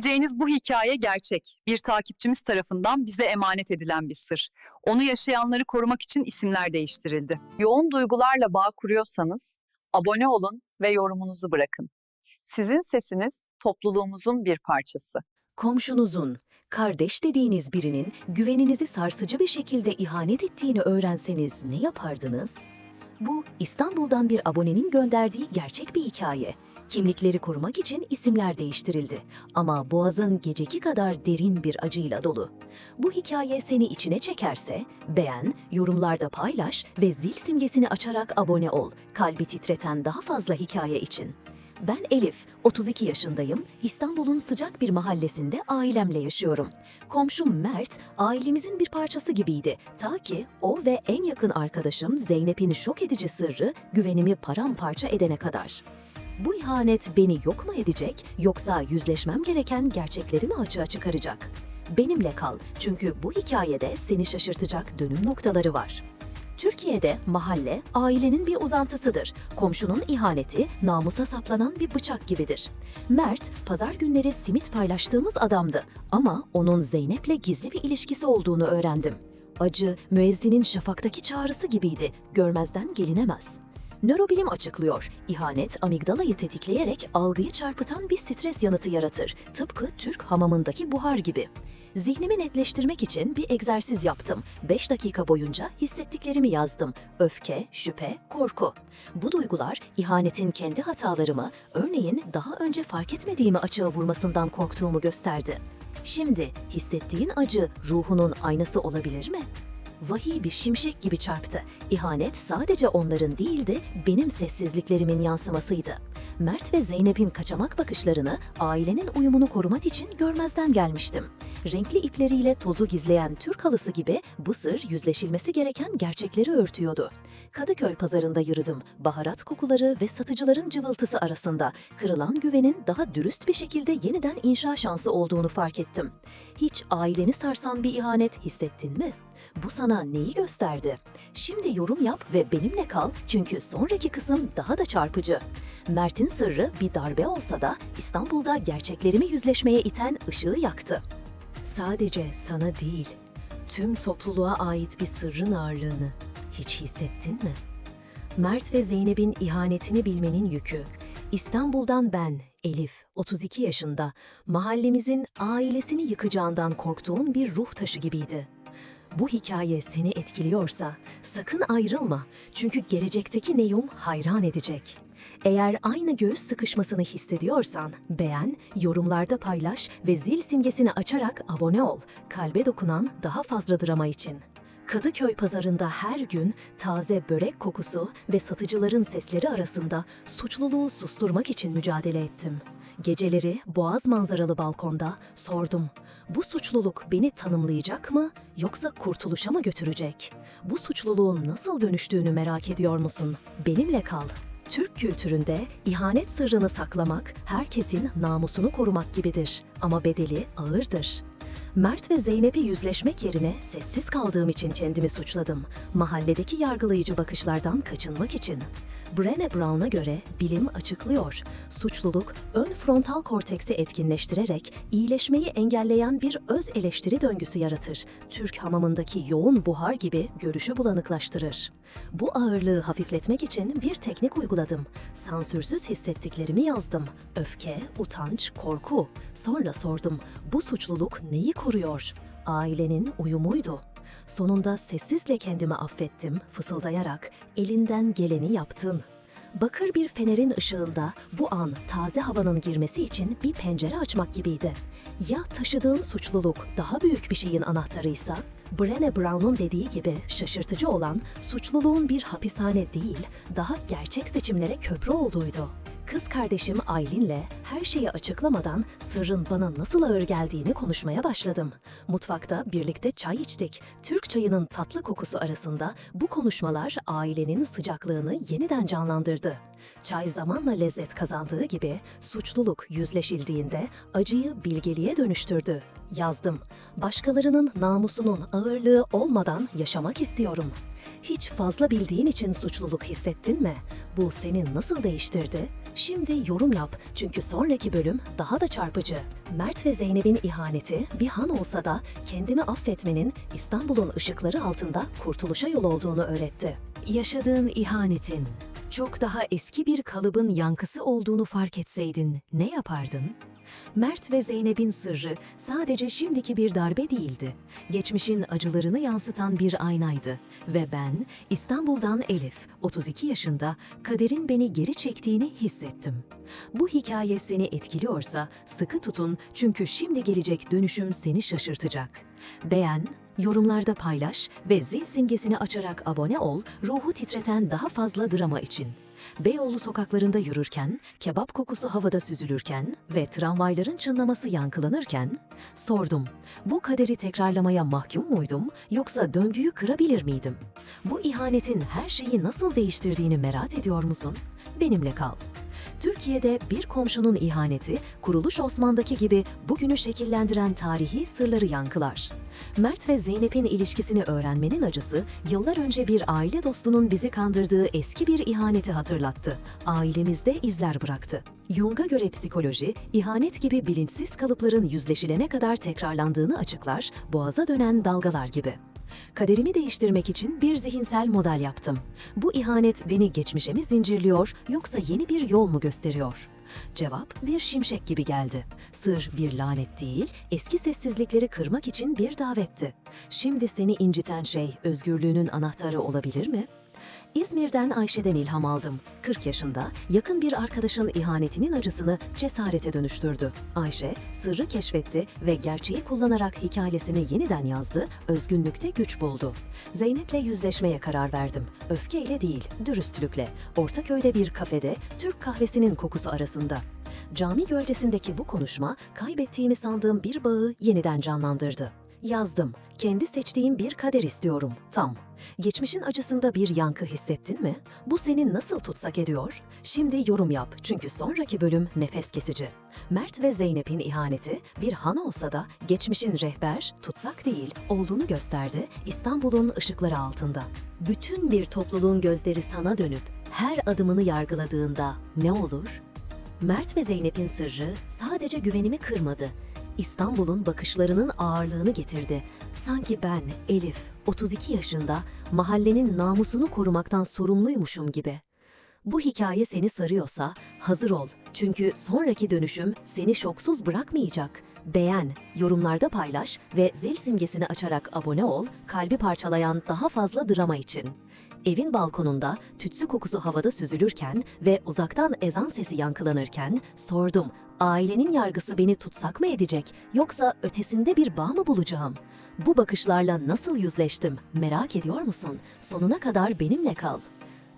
Dinleyeceğiniz bu hikaye gerçek. Bir takipçimiz tarafından bize emanet edilen bir sır. Onu yaşayanları korumak için isimler değiştirildi. Yoğun duygularla bağ kuruyorsanız abone olun ve yorumunuzu bırakın. Sizin sesiniz topluluğumuzun bir parçası. Komşunuzun, kardeş dediğiniz birinin güveninizi sarsıcı bir şekilde ihanet ettiğini öğrenseniz ne yapardınız? Bu İstanbul'dan bir abonenin gönderdiği gerçek bir hikaye. Kimlikleri korumak için isimler değiştirildi ama boğazın geceki kadar derin bir acıyla dolu. Bu hikaye seni içine çekerse beğen, yorumlarda paylaş ve zil simgesini açarak abone ol. Kalbi titreten daha fazla hikaye için. Ben Elif, 32 yaşındayım. İstanbul'un sıcak bir mahallesinde ailemle yaşıyorum. Komşum Mert, ailemizin bir parçası gibiydi. Ta ki o ve en yakın arkadaşım Zeynep'in şok edici sırrı güvenimi paramparça edene kadar. Bu ihanet beni yok mu edecek yoksa yüzleşmem gereken gerçekleri mi açığa çıkaracak? Benimle kal çünkü bu hikayede seni şaşırtacak dönüm noktaları var. Türkiye'de mahalle ailenin bir uzantısıdır. Komşunun ihaneti namusa saplanan bir bıçak gibidir. Mert, pazar günleri simit paylaştığımız adamdı ama onun Zeynep'le gizli bir ilişkisi olduğunu öğrendim. Acı, müezzinin şafaktaki çağrısı gibiydi, görmezden gelinemez. Nörobilim açıklıyor. İhanet amigdalayı tetikleyerek algıyı çarpıtan bir stres yanıtı yaratır. Tıpkı Türk hamamındaki buhar gibi. Zihnimi netleştirmek için bir egzersiz yaptım. 5 dakika boyunca hissettiklerimi yazdım. Öfke, şüphe, korku. Bu duygular ihanetin kendi hatalarımı, örneğin daha önce fark etmediğimi açığa vurmasından korktuğumu gösterdi. Şimdi hissettiğin acı ruhunun aynası olabilir mi? Vahiy bir şimşek gibi çarptı. İhanet sadece onların değil de benim sessizliklerimin yansımasıydı. Mert ve Zeynep'in kaçamak bakışlarını, ailenin uyumunu korumak için görmezden gelmiştim. Renkli ipleriyle tozu gizleyen Türk halısı gibi bu sır yüzleşilmesi gereken gerçekleri örtüyordu. Kadıköy pazarında yürüdüm. Baharat kokuları ve satıcıların cıvıltısı arasında kırılan güvenin daha dürüst bir şekilde yeniden inşa şansı olduğunu fark ettim. Hiç aileni sarsan bir ihanet hissettin mi? Bu sana neyi gösterdi? Şimdi yorum yap ve benimle kal çünkü sonraki kısım daha da çarpıcı. Mert'in sırrı bir darbe olsa da İstanbul'da gerçeklerimi yüzleşmeye iten ışığı yaktı. Sadece sana değil, tüm topluluğa ait bir sırrın ağırlığını hiç hissettin mi? Mert ve Zeynep'in ihanetini bilmenin yükü. İstanbul'dan ben, Elif, 32 yaşında, mahallemizin ailesini yıkacağından korktuğum bir ruh taşı gibiydi. Bu hikaye seni etkiliyorsa sakın ayrılma çünkü gelecekteki Neyum hayran edecek. Eğer aynı göğüs sıkışmasını hissediyorsan beğen, yorumlarda paylaş ve zil simgesini açarak abone ol. Kalbe dokunan daha fazla drama için. Kadıköy pazarında her gün taze börek kokusu ve satıcıların sesleri arasında suçluluğu susturmak için mücadele ettim. Geceleri boğaz manzaralı balkonda sordum. Bu suçluluk beni tanımlayacak mı yoksa kurtuluşa mı götürecek? Bu suçluluğun nasıl dönüştüğünü merak ediyor musun? Benimle kal. Türk kültüründe ihanet sırrını saklamak herkesin namusunu korumak gibidir ama bedeli ağırdır. Mert ve Zeynep'i yüzleşmek yerine sessiz kaldığım için kendimi suçladım. Mahalledeki yargılayıcı bakışlardan kaçınmak için. Brené Brown'a göre bilim açıklıyor. Suçluluk, ön frontal korteksi etkinleştirerek iyileşmeyi engelleyen bir öz eleştiri döngüsü yaratır. Türk hamamındaki yoğun buhar gibi görüşü bulanıklaştırır. Bu ağırlığı hafifletmek için bir teknik uyguladım. Sansürsüz hissettiklerimi yazdım. Öfke, utanç, korku. Sonra sordum. Bu suçluluk neyi koruyor? Ailenin uyumuydu. Sonunda sessizle kendimi affettim, fısıldayarak elinden geleni yaptın. Bakır bir fenerin ışığında bu an taze havanın girmesi için bir pencere açmak gibiydi. Ya taşıdığın suçluluk daha büyük bir şeyin anahtarıysa? Brené Brown'un dediği gibi şaşırtıcı olan suçluluğun bir hapishane değil, daha gerçek seçimlere köprü olduğuydu. Kız kardeşim Aylin'le her şeyi açıklamadan sırrın bana nasıl ağır geldiğini konuşmaya başladım. Mutfakta birlikte çay içtik. Türk çayının tatlı kokusu arasında bu konuşmalar ailenin sıcaklığını yeniden canlandırdı. Çay zamanla lezzet kazandığı gibi suçluluk yüzleşildiğinde acıyı bilgeliğe dönüştürdü. Yazdım. Başkalarının namusunun ağırlığı olmadan yaşamak istiyorum. Hiç fazla bildiğin için suçluluk hissettin mi? Bu seni nasıl değiştirdi? Şimdi yorum yap çünkü sonraki bölüm daha da çarpıcı. Mert ve Zeynep'in ihaneti bir han olsa da kendimi affetmenin İstanbul'un ışıkları altında kurtuluşa yol olduğunu öğretti. Yaşadığın ihanetin çok daha eski bir kalıbın yankısı olduğunu fark etseydin ne yapardın? Mert ve Zeynep'in sırrı sadece şimdiki bir darbe değildi. Geçmişin acılarını yansıtan bir aynaydı. Ve ben İstanbul'dan Elif, 32 yaşında, kaderin beni geri çektiğini hissettim. Bu hikaye seni etkiliyorsa sıkı tutun çünkü şimdi gelecek dönüşüm seni şaşırtacak. Beğen, yorumlarda paylaş ve zil simgesini açarak abone ol, ruhu titreten daha fazla drama için. Beyoğlu sokaklarında yürürken, kebap kokusu havada süzülürken ve tramvayların çınlaması yankılanırken sordum. Bu kaderi tekrarlamaya mahkum muydum yoksa döngüyü kırabilir miydim? Bu ihanetin her şeyi nasıl değiştirdiğini merak ediyor musun? Benimle kal. Türkiye'de bir komşunun ihaneti, Kuruluş Osman'daki gibi bugünü şekillendiren tarihi sırları yankılar. Mert ve Zeynep'in ilişkisini öğrenmenin acısı, yıllar önce bir aile dostunun bizi kandırdığı eski bir ihaneti hatırlattı. Ailemizde izler bıraktı. Jung'a göre psikoloji, ihanet gibi bilinçsiz kalıpların yüzleşilene kadar tekrarlandığını açıklar, boğaza dönen dalgalar gibi. Kaderimi değiştirmek için bir zihinsel model yaptım. Bu ihanet beni geçmişe mi zincirliyor yoksa yeni bir yol mu gösteriyor? Cevap bir şimşek gibi geldi. Sır bir lanet değil, eski sessizlikleri kırmak için bir davetti. Şimdi seni inciten şey özgürlüğünün anahtarı olabilir mi? İzmir'den Ayşe'den ilham aldım. 40 yaşında, yakın bir arkadaşın ihanetinin acısını cesarete dönüştürdü. Ayşe, sırrı keşfetti ve gerçeği kullanarak hikayesini yeniden yazdı, özgünlükte güç buldu. Zeynep'le yüzleşmeye karar verdim. Öfkeyle değil, dürüstlükle. Ortaköy'de bir kafede, Türk kahvesinin kokusu arasında. Cami gölgesindeki bu konuşma, kaybettiğimi sandığım bir bağı yeniden canlandırdı. Yazdım. Kendi seçtiğim bir kader istiyorum. Tam. Geçmişin acısında bir yankı hissettin mi? Bu seni nasıl tutsak ediyor? Şimdi yorum yap çünkü sonraki bölüm nefes kesici. Mert ve Zeynep'in ihaneti bir han olsa da geçmişin rehber, tutsak değil olduğunu gösterdi İstanbul'un ışıkları altında. Bütün bir topluluğun gözleri sana dönüp her adımını yargıladığında ne olur? Mert ve Zeynep'in sırrı sadece güvenimi kırmadı. İstanbul'un bakışlarının ağırlığını getirdi. Sanki ben, Elif, 32 yaşında, mahallenin namusunu korumaktan sorumluymuşum gibi. Bu hikaye seni sarıyorsa hazır ol. Çünkü sonraki dönüşüm seni şoksuz bırakmayacak. Beğen, yorumlarda paylaş ve zil simgesini açarak abone ol, kalbi parçalayan daha fazla drama için. Evin balkonunda tütsü kokusu havada süzülürken ve uzaktan ezan sesi yankılanırken sordum. Ailenin yargısı beni tutsak mı edecek yoksa ötesinde bir bağ mı bulacağım? Bu bakışlarla nasıl yüzleştim merak ediyor musun? Sonuna kadar benimle kal.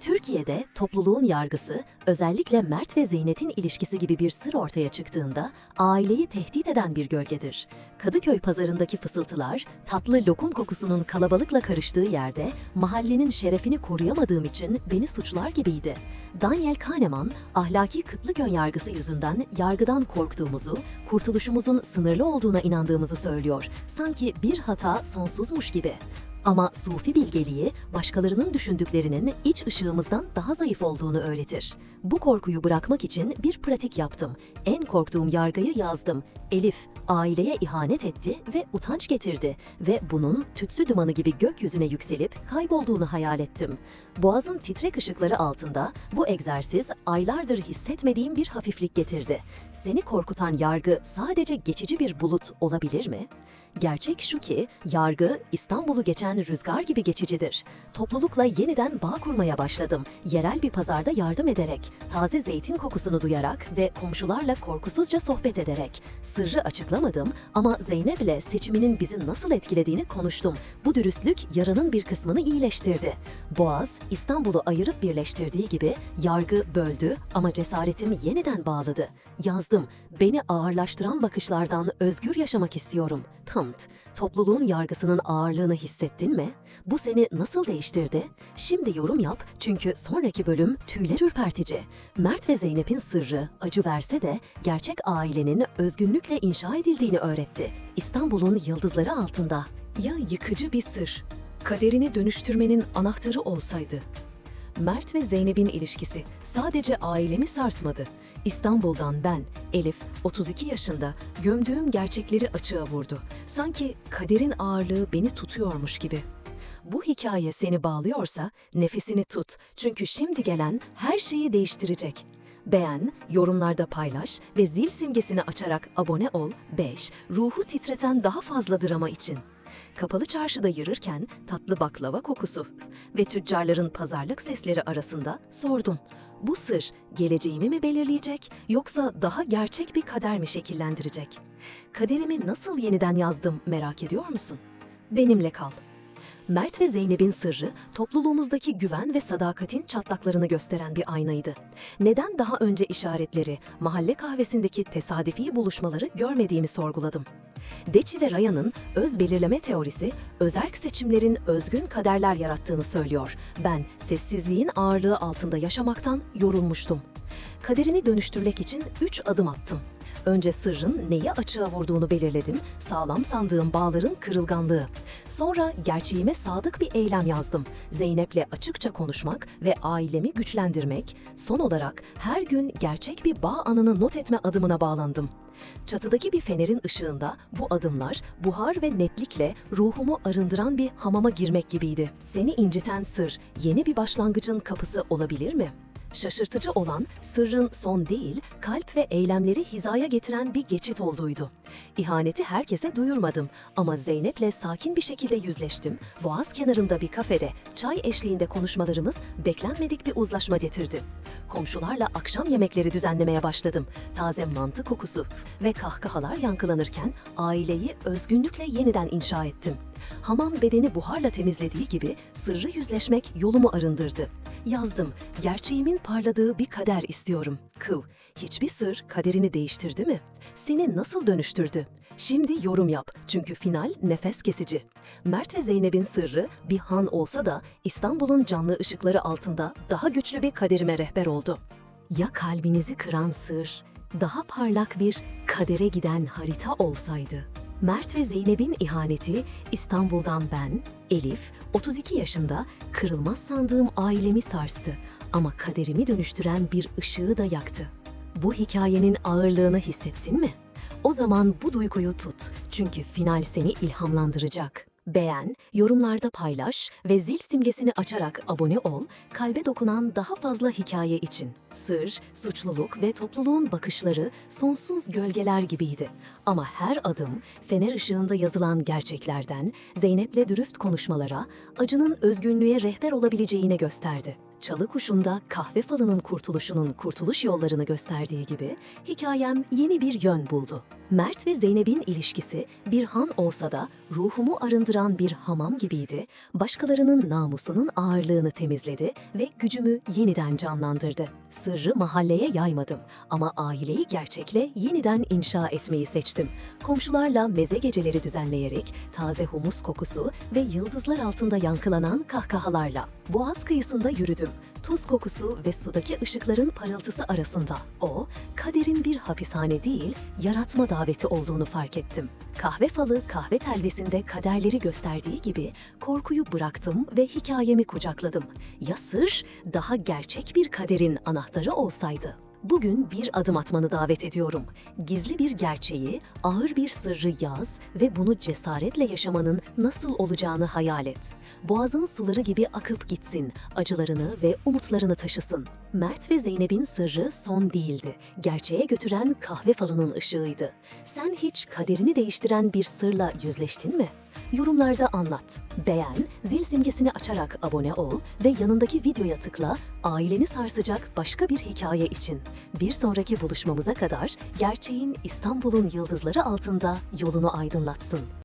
Türkiye'de topluluğun yargısı, özellikle Mert ve Zeynep'in ilişkisi gibi bir sır ortaya çıktığında aileyi tehdit eden bir gölgedir. Kadıköy pazarındaki fısıltılar, tatlı lokum kokusunun kalabalıkla karıştığı yerde mahallenin şerefini koruyamadığım için beni suçlar gibiydi. Daniel Kahneman, ahlaki kıtlık önyargısı yüzünden yargıdan korktuğumuzu, kurtuluşumuzun sınırlı olduğuna inandığımızı söylüyor. Sanki bir hata sonsuzmuş gibi. Ama sufi bilgeliği başkalarının düşündüklerinin iç ışığımızdan daha zayıf olduğunu öğretir. Bu korkuyu bırakmak için bir pratik yaptım. En korktuğum yargıyı yazdım. Elif aileye ihanet etti ve utanç getirdi ve bunun tütsü dumanı gibi gökyüzüne yükselip kaybolduğunu hayal ettim. Boğazın titrek ışıkları altında bu egzersiz aylardır hissetmediğim bir hafiflik getirdi. Seni korkutan yargı sadece geçici bir bulut olabilir mi? Gerçek şu ki yargı İstanbul'u geçen rüzgar gibi geçicidir. Toplulukla yeniden bağ kurmaya başladım. Yerel bir pazarda yardım ederek, taze zeytin kokusunu duyarak ve komşularla korkusuzca sohbet ederek. Sırrı açıklamadım ama Zeynep'le seçiminin bizi nasıl etkilediğini konuştum. Bu dürüstlük yaranın bir kısmını iyileştirdi. Boğaz, İstanbul'u ayırıp birleştirdiği gibi yargı böldü ama cesaretimi yeniden bağladı. Yazdım, beni ağırlaştıran bakışlardan özgür yaşamak istiyorum. Tamt, topluluğun yargısının ağırlığını hissettin mi? Bu seni nasıl değiştirdi? Şimdi yorum yap çünkü sonraki bölüm tüyler ürpertici. Mert ve Zeynep'in sırrı acı verse de gerçek ailenin özgünlükle inşa edildiğini öğretti. İstanbul'un yıldızları altında. Ya yıkıcı bir sır? kaderini dönüştürmenin anahtarı olsaydı. Mert ve Zeynep'in ilişkisi sadece ailemi sarsmadı. İstanbul'dan ben, Elif, 32 yaşında, gömdüğüm gerçekleri açığa vurdu. Sanki kaderin ağırlığı beni tutuyormuş gibi. Bu hikaye seni bağlıyorsa nefesini tut. Çünkü şimdi gelen her şeyi değiştirecek. Beğen, yorumlarda paylaş ve zil simgesini açarak abone ol. 5. Ruhu titreten daha fazla drama için. Kapalı çarşıda yürürken tatlı baklava kokusu ve tüccarların pazarlık sesleri arasında sordum. Bu sır geleceğimi mi belirleyecek yoksa daha gerçek bir kader mi şekillendirecek? Kaderimi nasıl yeniden yazdım merak ediyor musun? Benimle kal. Mert ve Zeynep'in sırrı topluluğumuzdaki güven ve sadakatin çatlaklarını gösteren bir aynaydı. Neden daha önce işaretleri, mahalle kahvesindeki tesadüfi buluşmaları görmediğimi sorguladım. Deçi ve Ryan'ın öz belirleme teorisi, özerk seçimlerin özgün kaderler yarattığını söylüyor. Ben sessizliğin ağırlığı altında yaşamaktan yorulmuştum. Kaderini dönüştürmek için üç adım attım. Önce sırrın neyi açığa vurduğunu belirledim, sağlam sandığım bağların kırılganlığı. Sonra gerçeğime sadık bir eylem yazdım. Zeynep'le açıkça konuşmak ve ailemi güçlendirmek. Son olarak her gün gerçek bir bağ anını not etme adımına bağlandım. Çatıdaki bir fenerin ışığında bu adımlar buhar ve netlikle ruhumu arındıran bir hamama girmek gibiydi. Seni inciten sır yeni bir başlangıcın kapısı olabilir mi? Şaşırtıcı olan sırrın son değil, kalp ve eylemleri hizaya getiren bir geçit olduğuydu. İhaneti herkese duyurmadım ama Zeynep'le sakin bir şekilde yüzleştim. Boğaz kenarında bir kafede çay eşliğinde konuşmalarımız beklenmedik bir uzlaşma getirdi. Komşularla akşam yemekleri düzenlemeye başladım. Taze mantı kokusu ve kahkahalar yankılanırken aileyi özgünlükle yeniden inşa ettim. Hamam bedeni buharla temizlediği gibi sırrı yüzleşmek yolumu arındırdı. Yazdım, gerçeğimin parladığı bir kader istiyorum. Kıv, hiçbir sır kaderini değiştirdi mi? Seni nasıl dönüştürdü? Şimdi yorum yap çünkü final nefes kesici. Mert ve Zeynep'in sırrı bir han olsa da İstanbul'un canlı ışıkları altında daha güçlü bir kaderime rehber oldu. Ya kalbinizi kıran sır, daha parlak bir kadere giden harita olsaydı? Mert ve Zeynep'in ihaneti İstanbul'dan ben, Elif, 32 yaşında kırılmaz sandığım ailemi sarstı ama kaderimi dönüştüren bir ışığı da yaktı. Bu hikayenin ağırlığını hissettin mi? O zaman bu duyguyu tut çünkü final seni ilhamlandıracak. Beğen, yorumlarda paylaş ve zil simgesini açarak abone ol, kalbe dokunan daha fazla hikaye için. Sır, suçluluk ve topluluğun bakışları sonsuz gölgeler gibiydi. Ama her adım fener ışığında yazılan gerçeklerden, Zeynep'le dürüst konuşmalara, acının özgünlüğe rehber olabileceğine gösterdi. Çalı kuşunda kahve falının kurtuluşunun kurtuluş yollarını gösterdiği gibi hikayem yeni bir yön buldu. Mert ve Zeynep'in ilişkisi bir han olsa da ruhumu arındıran bir hamam gibiydi. Başkalarının namusunun ağırlığını temizledi ve gücümü yeniden canlandırdı. Sırrı mahalleye yaymadım ama aileyi gerçekle yeniden inşa etmeyi seçtim. Komşularla meze geceleri düzenleyerek taze humus kokusu ve yıldızlar altında yankılanan kahkahalarla. Boğaz kıyısında yürüdüm. Tuz kokusu ve sudaki ışıkların parıltısı arasında. O, kaderin bir hapishane değil, yaratma daveti olduğunu fark ettim. Kahve falı kahve telvesinde kaderleri gösterdiği gibi korkuyu bıraktım ve hikayemi kucakladım. Ya sır daha gerçek bir kaderin anahtarı olsaydı? Bugün bir adım atmanı davet ediyorum. Gizli bir gerçeği, ağır bir sırrı yaz ve bunu cesaretle yaşamanın nasıl olacağını hayal et. Boğazın suları gibi akıp gitsin, acılarını ve umutlarını taşısın. Mert ve Zeynep'in sırrı son değildi. Gerçeğe götüren kahve falının ışığıydı. Sen hiç kaderini değiştiren bir sırla yüzleştin mi? Yorumlarda anlat. Beğen, zil simgesini açarak abone ol ve yanındaki videoya tıkla aileni sarsacak başka bir hikaye için. Bir sonraki buluşmamıza kadar gerçeğin İstanbul'un yıldızları altında yolunu aydınlatsın.